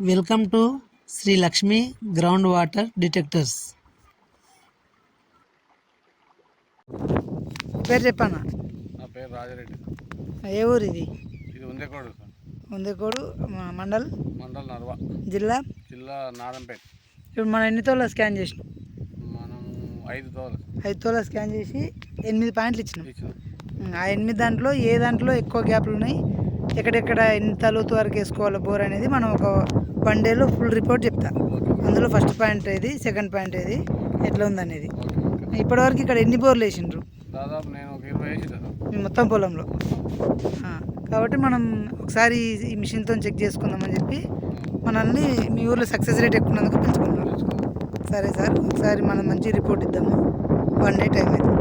Welcome to Shri Lakshmi ground water detectors పేరు చెప్పన్నా నా పేరు రాజారెడ్డి. ఏ ఊరు ఇది? ఇది ఉందేకోడు. సార్ ఉందేకోడు మ- మండల్? మండల్ నర్వ. జిల్లా? జిల్లా నారంపేట ఇప్పుడు మనం ఎన్ని తోల స్కాన్ చేసినాం? మనం ఐదు తోలు ఐదు తోల స్కాన్ చేసి ఎనిమిది పాయింట్లు ఇచ్చినాం. ఇచ్చిన. ఉమ్, ఆ ఎనిమిది దాంట్లో ఏ దాంట్లో ఎక్కువ గ్యాప్లు ఉన్నాయి? ఎక్కడెక్కడ ఎంత లోతు వరకు వేసుకోవాలి బోర్ అనేది మనం ఒక వన్ డేలో ఫుల్ రిపోర్ట్ చెప్తా. అందులో ఫస్ట్ పాయింట్ ఏది సెకండ్ పాయింట్ ఏది ఎట్లా ఉందనేది. ఇప్పటివరకు ఇక్కడ ఎన్ని బోర్లు వేసిండ్రు? దాదాపు నేను ఒక ఇరవై వేసి సార్ మీ మొత్తం పొలంలో. కాబట్టి మనం ఒకసారి ఈ- మిషన్తో చెక్ చేసుకుందామని చెప్పి మనల్ని మీ ఊర్లో సక్సెస్ రేట్ ఎక్కువ ఉన్నందుకు పిలుచుకున్నారు. సరే సార్ ఒకసారి మనం మంచి రిపోర్ట్ ఇద్దాము. వన్ డే టైం అయితే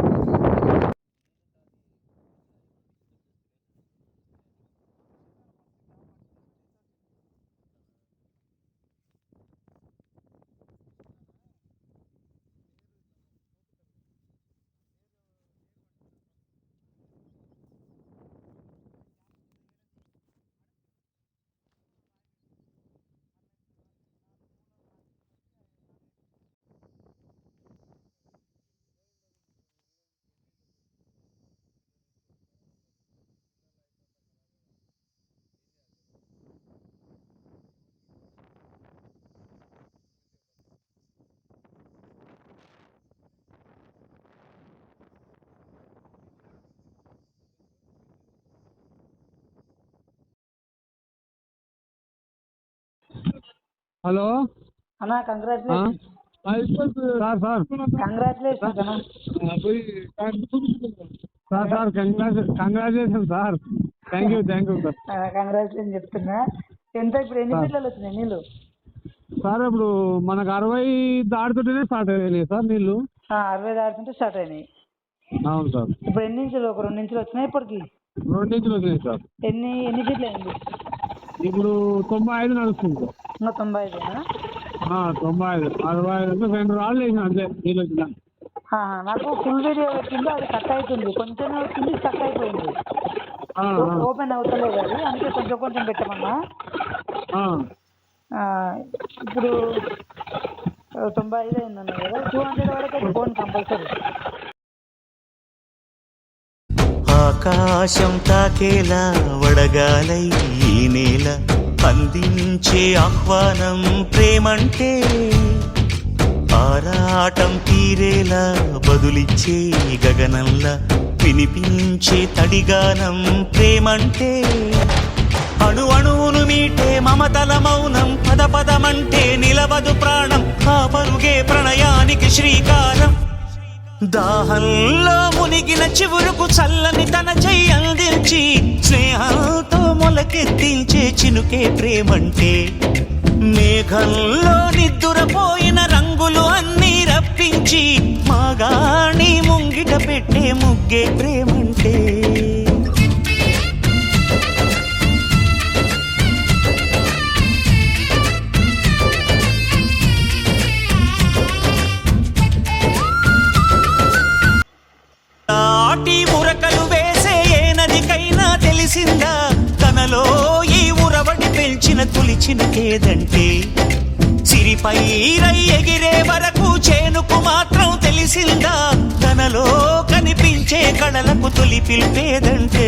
హలో? అన్నా congratulation sir sir. Congratulation sir sir కంగ్రాచు congratulation sir. Thank you thank you sir congratulation చెప్తున్నా. ఎంత ఇప్పుడు ఎన్ని ఫీట్లలో వచ్చినాయి నీళ్ళు? సార్ ఇప్పుడు మనకు అరవై దాటుతుంటేనే స్టార్ట్ అయినాయి సార్ నీళ్ళు. ఆ, అరవై దాటుతుంటే స్టార్ట్ అయినాయి. అవును సార్. ఇప్పుడు ఎన్ని ఇంచులు ఒక రెండు ఇంచులు వచ్చినాయి ఇప్పటికి? రెండు ఇంచులు వచ్చినాయి సార్. ఎన్ని ఎన్ని ఫీట్లు అయింది ఇప్పుడు తొంభై ఐదు నడుస్తుంది సార్. ఇంకా తొంభై ఐదేనా ఆ, తొంభై ఐదు. అరవై ఐదు అంటే రెండు రాళ్ళు వేసిన అంతే నీళ్ళు వచ్చిన ఆ, నాకు ఫుల్ వీడియో వచ్చింది అది కట్ అవుతుంది కొంచెమే వచ్చింది స్టక్ అయిపోయింది. ఓపెన్ అవుతలేదు అది అందుకే కొంచెం కొంచెం పెట్టమన్నా. ఇప్పుడు తొంభై ఐదు అయిందన్న కదా టూ హండ్రెడ్ వరకు ఫోన్ కంపల్సరీ ఆకాశం తాకేలా వడగాలై ఈ నేల. అందించే ఆహ్వానం ప్రేమంటే ఆరాటం తీరేలా బదులిచ్చే గగనంలా వినిపించే తడిగానం ప్రేమంటే అణు అణువును మీటే మమతల మౌనం పద పదమంటే నిలవదు ప్రాణం ఆ పరుగే ప్రణయానికి శ్రీకారం. దాహంలో మునిగిన చివురుకు చల్లని తన చెయ్యందించి స్నేహంతో మొలకెత్తించే చినుకే ప్రేమంటే మేఘంలో నిద్దురపోయిన రంగులు అన్నీ రప్పించి మాగాణి ముంగిట పెట్టే ముగ్గే ప్రేమంటే. ఉరవడి తొలిచిన కేదంటే సిరిపై రై ఎగిరే వరకు చేనుకు మాత్రం తెలిసిందా? తనలో కనిపించే కళలకు తొలి పిలిపేదంటే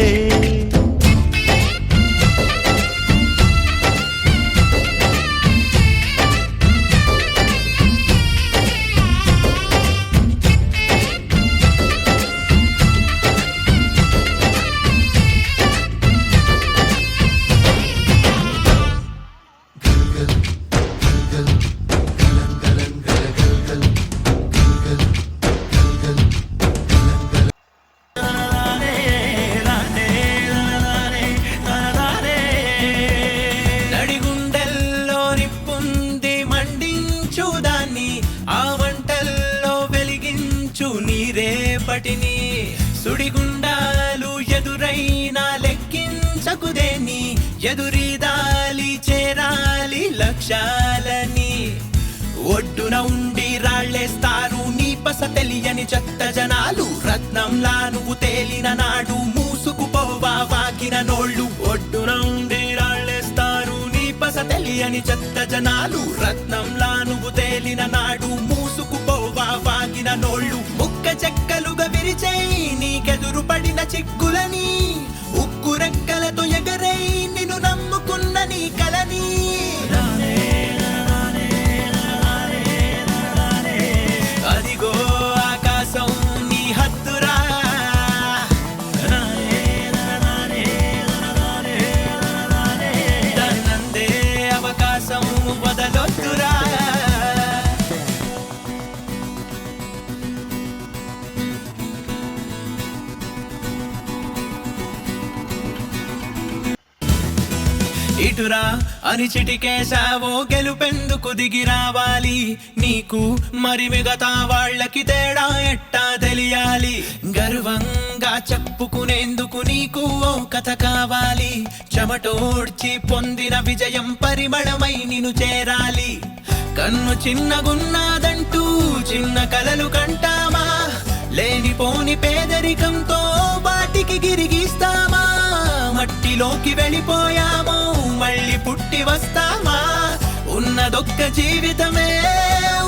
సుడిగుండాలు ఎదురైనా లెక్కించకుదేని ఎదురీదాలి చేరాలి లక్ష్యాలని. ఒడ్డున ఉండి రాళ్ళేస్తారు నీ పస తెలియని చెత్త జనాలు. రత్నంలా నువ్వు తేలిన నాడు మూసుకుపోవా వాకిన నోళ్ళు. ఒడ్డున ఉండి రాళ్ళేస్తారు నీ పస తెలియని తెలియని చెత్త జనాలు. రత్నంలా నువ్వు తేలిన నాడు మూసుకుపోవా వాగిన నోళ్ళు. ముక్క చెక్కలుగా చెయ్యి నీకెదురు పడిన ఇటురా అని చిటికేశావో గెలుపెందుకు దిగి రావాలి. నీకు మరి మిగతా వాళ్ళకి తేడా ఎట్టా తెలియాలి. గర్వంగా చెప్పుకునేందుకు నీకు ఓ కథ కావాలి. చెమటోడ్చి పొందిన విజయం పరిమళమై నిన్ను చేరాలి. కన్ను చిన్నగున్నాదంటూ చిన్న కలలు కంటామా? లేనిపోని పేదరికంతో వాటికి గిరిగి మట్టిలోకి వెళ్ళిపోయామో మళ్ళీ పుట్టి వస్తామా? ఉన్నదొక్క జీవితమే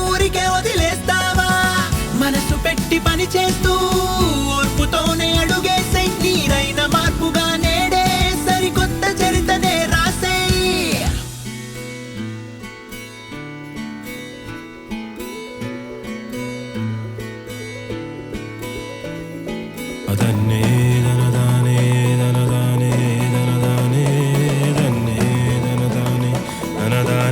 ఊరికే వదిలేస్తావా మనసు పెట్టి పని చేస్తూ